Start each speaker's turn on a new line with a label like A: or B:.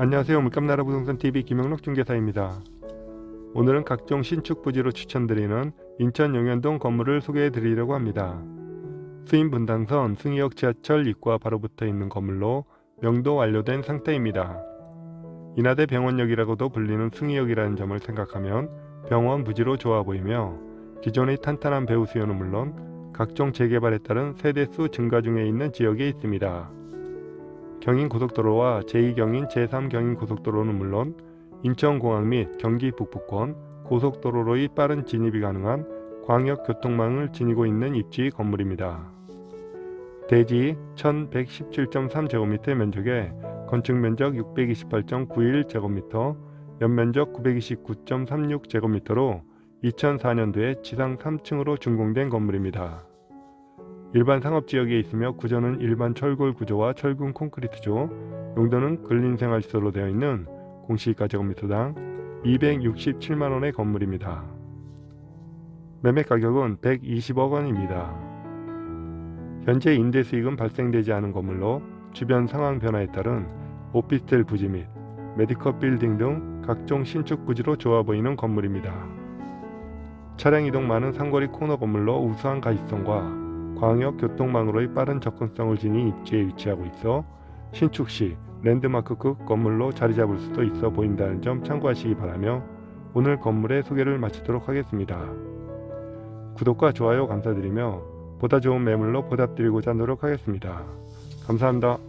A: 안녕하세요. 물감나라 부동산 TV 김영록 중개사입니다. 오늘은 각종 신축 부지로 추천드리는 인천 용현동 건물을 소개해 드리려고 합니다. 수인 분당선 승희역 지하철 입구와 바로 붙어 있는 건물로 명도 완료된 상태입니다. 인하대 병원역이라고도 불리는 승희역이라는 점을 생각하면 병원 부지로 좋아 보이며 기존의 탄탄한 배우 수요는 물론 각종 재개발에 따른 세대수 증가 중에 있는 지역에 있습니다. 경인 고속도로와 제2경인 제3경인 고속도로는 물론 인천공항 및 경기 북부권 고속도로로의 빠른 진입이 가능한 광역 교통망을 지니고 있는 입지 건물입니다. 대지 1117.3제곱미터 면적에 건축 면적 628.91제곱미터, 연면적 929.36제곱미터로 2004년도에 지상 3층으로 준공된 건물입니다. 일반 상업지역에 있으며 구조는 일반 철골 구조와 철근 콘크리트조, 용도는 근린생활시설로 되어 있는 공시가 제곱미터당 267만 원의 건물입니다. 매매 가격은 120억 원입니다. 현재 임대 수익은 발생되지 않은 건물로 주변 상황 변화에 따른 오피스텔 부지 및 메디컬 빌딩 등 각종 신축 부지로 좋아 보이는 건물입니다. 차량 이동 많은 상거리 코너 건물로 우수한 가시성과 광역 교통망으로의 빠른 접근성을 지닌 입지에 위치하고 있어 신축 시 랜드마크급 건물로 자리 잡을 수도 있어 보인다는 점 참고하시기 바라며 오늘 건물의 소개를 마치도록 하겠습니다. 구독과 좋아요 감사드리며 보다 좋은 매물로 보답드리고자 노력하겠습니다. 감사합니다.